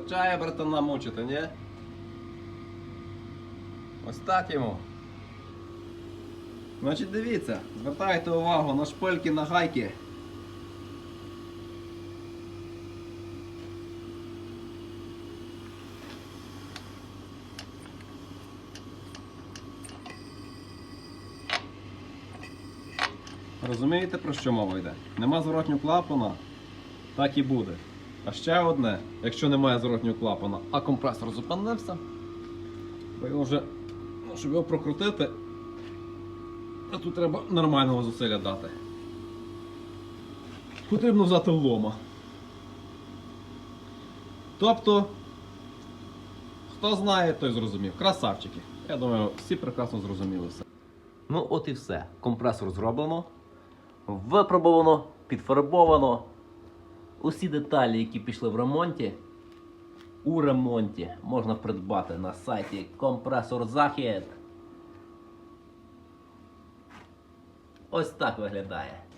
Вистачає братана мучити, ні? Ось так йому. Значить дивіться, звертайте увагу на шпильки, на гайки. Розумієте, про що мова йде? Нема зворотнього клапана, так і буде. А ще одне, якщо немає зворотнього клапана, а компресор зупинився, бо його вже, ну, щоб його прокрутити, тут треба нормального зусилля дати. Потрібно взяти лома. Тобто, хто знає, той зрозумів. Красавчики. Я думаю, всі прекрасно зрозуміли все. Ну, от і все. Компресор зроблено, випробовано, підфарбовано. Усі деталі, які пішли в ремонті, у ремонті можна придбати на сайті Компресор Захід. Ось так виглядає.